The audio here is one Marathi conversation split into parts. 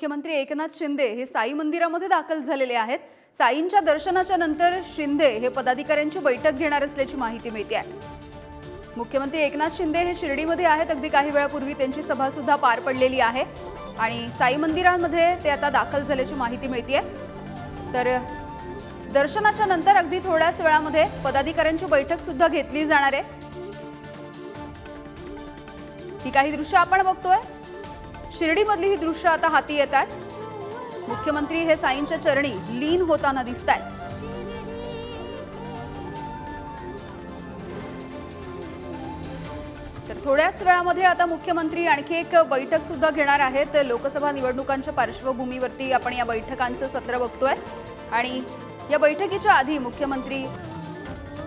मुख्यमंत्री एकनाथ शिंदे हे साई मंदिरामध्ये दाखल झालेले आहेत. साईंच्या दर्शनाच्या नंतर शिंदे हे पदाधिकाऱ्यांची बैठक घेणार असल्याची माहिती मिळते आहे. मुख्यमंत्री एकनाथ शिंदे हे शिर्डीमध्ये आहेत. अगदी काही वेळापूर्वी त्यांची सभा सुद्धा पार पडलेली आहे. आणि साई मंदिरामध्ये ते आता दाखल झाल्याची माहिती मिळते तर दर्शनाच्या नंतर अगदी थोड्याच वेळामध्ये पदाधिकाऱ्यांची बैठक सुद्धा घेतली जाणार आहे. ही काही दृश्य आपण बघतोय. शिर्डीमधली ही दृश्य आता हाती येत आहेत मुख्यमंत्री हे साईंच्या चरणी लीन होताना दिसत आहेत तर थोड्याच वेळामध्ये आता मुख्यमंत्री आणखी एक बैठक सुद्धा घेणार आहेत. लोकसभा निवडणुकांच्या पार्श्वभूमीवरती आपण या बैठकांचं सत्र बघतोय. आणि या बैठकीच्या आधी मुख्यमंत्री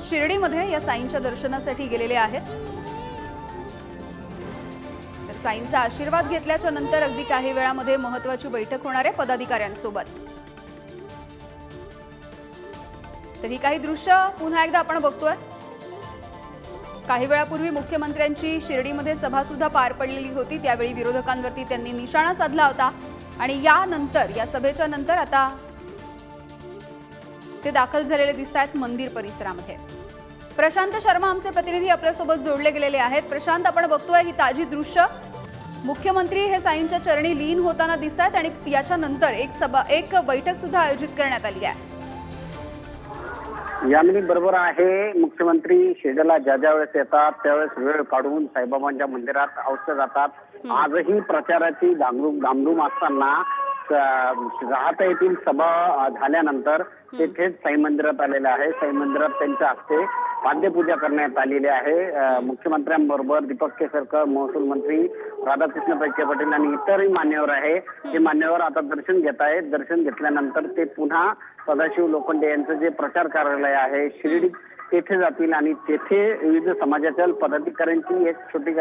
शिर्डीमध्ये या साईंच्या दर्शनासाठी गेलेले आहेत. साईंचा आशीर्वाद घेतल्याच्या नंतर अगदी काही वेळामध्ये महत्वाची बैठक होणार आहे पदाधिकाऱ्यांसोबत. तर ही काही दृश्य पुन्हा एकदा आपण बघतोय. काही वेळापूर्वी मुख्यमंत्र्यांची शिर्डीमध्ये सभा सुद्धा पार पडलेली होती. त्यावेळी विरोधकांवरती त्यांनी निशाणा साधला होता. आणि यानंतर या सभेच्या नंतर आता ते दाखल झालेले दिसत आहेत मंदिर परिसरामध्ये. प्रशांत शर्मा आमचे प्रतिनिधी आपल्यासोबत जोडले गेलेले आहेत. प्रशांत आपण बघतोय ही ताजी दृश्य. मुख्यमंत्री हे साईंच्या चरणी लीन होताना दिसत आहेत आणि याच्यानंतर एक सभा एक बैठक सुद्धा आयोजित करण्यात आली आहे. यामिनी बरोबर आहे मुख्यमंत्री शिर्डीला ज्या ज्या वेळेस येतात त्यावेळेस वेळ काढून साईबाबांच्या मंदिरात अवश्य जातात. आजही प्रचाराची धामधूम धामधूम असताना राहता येथील सभा झाल्यानंतर ते थेट साई मंदिरात आलेले आहे. साई मंदिरात त्यांच्या हस्ते पाद्यपूजा करण्यात आलेली आहे. मुख्यमंत्र्यांबरोबर दीपक केसरकर महसूल मंत्री राधाकृष्ण पैके पटेल आणि इतरही मान्यवर आहे. ते मान्यवर आता दर्शन घेत आहेत. दर्शन घेतल्यानंतर ते पुन्हा सदाशिव लोखंडे यांचं जे प्रचार कार्यालय आहे शिर्डी तेथे जातील आणि तेथे विविध समाजाच्या पदाधिकाऱ्यांची एक छोटी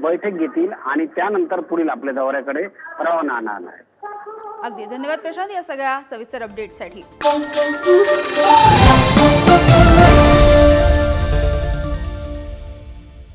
बैठक घेतील आणि त्यानंतर पुढील आपल्या दौऱ्याकडे रवाना होणार आहे अगदी. धन्यवाद प्रशांत या सगळ्या सविस्तर अपडेटसाठी